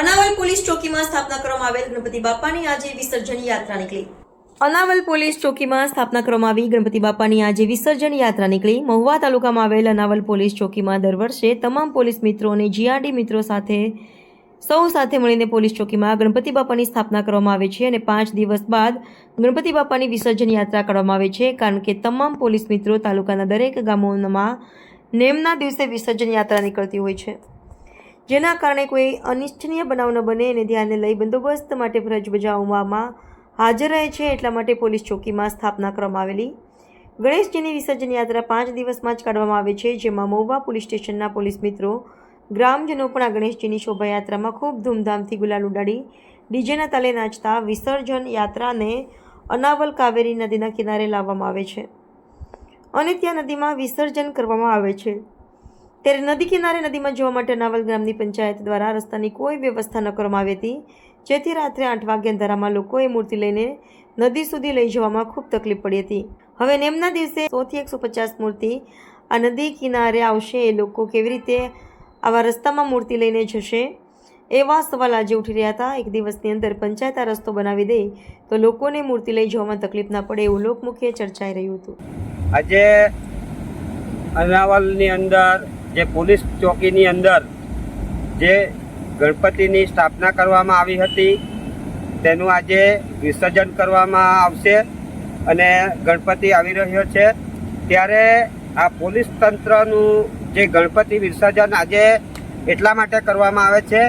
Anaval police ચોકીમાં સ્થાપના કરવામાં આવેલ ગણપતિ બાપાની આજે વિસર્જન યાત્રા નીકળી. અનાવલ પોલીસ ચોકીમાં સ્થાપના કરવામાં આવી ગણપતિ બાપાની આજે વિસર્જન યાત્રા નીકળી. મહુવા તાલુકામાં આવેલ અનાવલ પોલીસ ચોકીમાં દર વર્ષે તમામ પોલીસ મિત્રો અને જીઆરડી મિત્રો સાથે સૌ સાથે મળીને પોલીસ ચોકીમાં ગણપતિ બાપાની સ્થાપના કરવામાં આવે છે અને પાંચ દિવસ બાદ ગણપતિ બાપાની વિસર્જન યાત્રા કરવામાં આવે છે. કારણ કે તમામ પોલીસ મિત્રો તાલુકાના દરેક ગામોમાં નેમના દિવસે વિસર્જન યાત્રા નીકળતી હોય છે. જેના કારણે કોઈ અનિચ્છનીય બનાવ ન બને એને ધ્યાને લઈ બંદોબસ્ત માટે ફરજ બજાવવામાં હાજર રહે છે એટલા માટે પોલીસ ચોકીમાં સ્થાપના કરવામાં આવેલી. ગણેશજીની વિસર્જન યાત્રા પાંચ દિવસમાં જ કાઢવામાં આવે છે, જેમાં મહુવા પોલીસ સ્ટેશનના પોલીસ મિત્રો ગ્રામજનો પણ આ ગણેશજીની શોભાયાત્રામાં ખૂબ ધૂમધામથી ગુલાલ ઉડાડી. ડીજેના તાલે નાચતા વિસર્જન યાત્રાને અનાવલ કાવેરી નદીના કિનારે લાવવામાં આવે છે અને ત્યાં નદીમાં વિસર્જન કરવામાં આવે છે. ત્યારે નદી કિનારે નદીમાં જવા માટે અનાવલ ગ્રામની પંચાયત દ્વારા રસ્તાની કોઈ વ્યવસ્થા ન કરવામાં આવી હતી. જેથી રાત્રે આઠ વાગ્યા અંધારામાં લોકોએ મૂર્તિ લઈને નદી સુધી લઈ જવામાં ખૂબ તકલીફ પડી હતી. હવે નેમના દિવસે સોથી એકસો પચાસ મૂર્તિ આ નદી કિનારે આવશે. એ લોકો કેવી રીતે આવા રસ્તામાં મૂર્તિ લઈને જશે. એવા સવાલ આજે ઉઠી રહ્યા હતા. એક દિવસની અંદર પંચાયત આ રસ્તો બનાવી દે તો લોકોને મૂર્તિ લઈ જવામાં તકલીફ ના પડે એવું લોકમુખે ચર્ચાઈ રહ્યું હતું. આજે અનાવલની અંદર, જે પોલીસ ચોકીની અંદર જે ગણપતિની સ્થાપના કરવામાં આવી હતી, તેનું આજે વિસર્જન કરવામાં આવશે અને ગણપતિ આવી રહ્યો છે. ત્યારે આ પોલીસ તંત્રનું જે ગણપતિ વિસર્જન આજે એટલા માટે કરવામાં આવે છે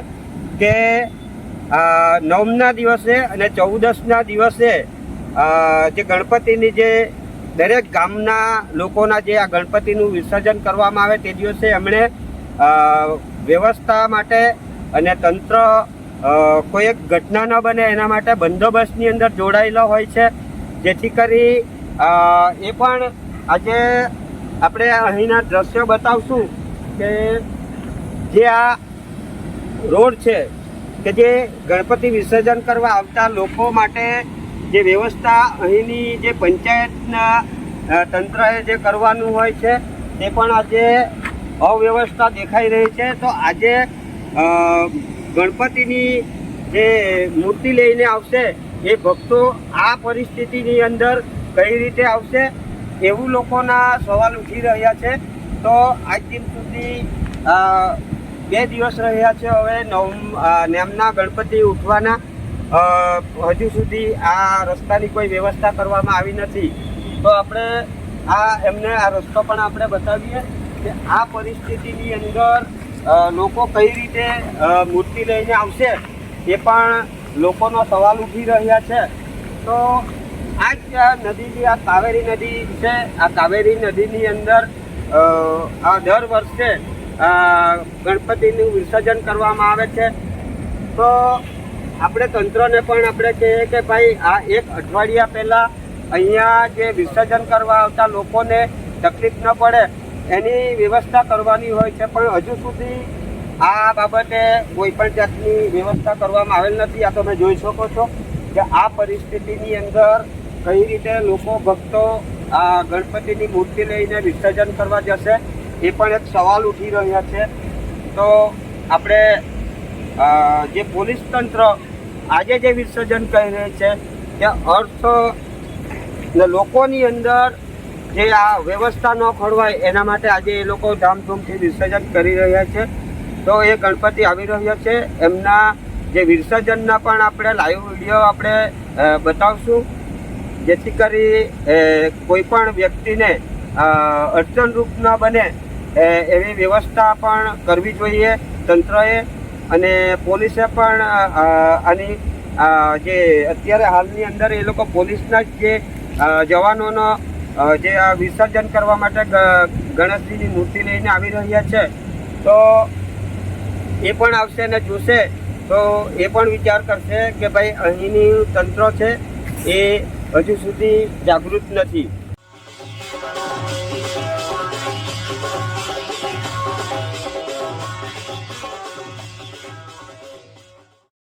કે નવમના દિવસે અને ચૌદસના દિવસે જે ગણપતિની જે દરેક ગામના લોકોના જે આ ગણપતિનું વિસર્જન કરવામાં આવે તે દિવસે એમણે વ્યવસ્થા માટે અને તંત્ર કોઈ એક ઘટના ન બને એના માટે બંદોબસ્તની અંદર જોડાયેલો હોય છે. જેથી કરી એ પણ આજે આપણે અહીંના દ્રશ્યો બતાવશું કે જે આ રોડ છે, કે જે ગણપતિ વિસર્જન કરવા આવતા લોકો માટે જે વ્યવસ્થા અહીંની જે પંચાયતના તંત્રએ જે કરવાનું હોય છે, તે પણ આજે અવ્યવસ્થા દેખાઈ રહી છે. તો આજે ગણપતિની જે મૂર્તિ લઈને આવશે, એ ભક્તો આ પરિસ્થિતિની અંદર કઈ રીતે આવશે એવું લોકોના સવાલ ઉઠી રહ્યા છે. તો આજ દિન સુધી બે દિવસ રહ્યા છે હવે નવ નેમના ગણપતિ ઉઠવાના. હજુ સુધી આ રસ્તાની કોઈ વ્યવસ્થા કરવામાં આવી નથી. તો આપણે આ, એમને આ રસ્તો પણ આપણે બતાવીએ કે આ પરિસ્થિતિની અંદર લોકો કઈ રીતે મૂર્તિ લઈને આવશે એ પણ લોકોનો સવાલ ઉઠી રહ્યા છે. તો આ નદી જે આ કાવેરી નદી છે, આ કાવેરી નદીની અંદર આ દર વર્ષે ગણપતિનું વિસર્જન કરવામાં આવે છે. તો આપણે તંત્રને પણ આપણે કહીએ કે ભાઈ, આ એક અઠવાડિયા પહેલાં અહીંયા જે વિસર્જન કરવા આવતા લોકોને તકલીફ ન પડે, એની વ્યવસ્થા કરવાની હોય છે. પણ હજુ સુધી આ બાબતે કોઈ પણ જાતની વ્યવસ્થા કરવામાં આવેલ નથી. આ તમે જોઈ શકો છો. કે આ પરિસ્થિતિની અંદર કઈ રીતે લોકો ભક્તો આ ગણપતિની મૂર્તિ લઈને વિસર્જન કરવા જશે, એ પણ એક સવાલ ઉઠી રહ્યા છે. તો આપણે જે પોલીસ તંત્ર આજે જે વિસર્જન કરી રહી છે કે અર્થ લોકોની અંદર જે આ વ્યવસ્થા ન ખોરવાય, એના માટે આજે એ લોકો ધામધૂમથી વિસર્જન કરી રહ્યા છે. તો એ ગણપતિ આવી રહ્યા છે. એમના જે વિસર્જનના પણ આપણે લાઈવ વીડિયો આપણે બતાવશું. જેથી કરી કોઈ પણ વ્યક્તિને અડચણરૂપ ન બને એવી વ્યવસ્થા પણ કરવી જોઈએ તંત્રએ. અને પોલીસે પણ આની જે અત્યારે હાલની અંદર એ લોકો પોલીસના જ જવાનોનો જે આ વિસર્જન કરવા માટે ગણેશજીની મૂર્તિ લઈને આવી રહ્યા છે. તો એ પણ આવશે ને જોશે. તો એ પણ વિચાર કરશે કે ભાઈ અહીંની તંત્ર છે એ હજુ સુધી જાગૃત નથી.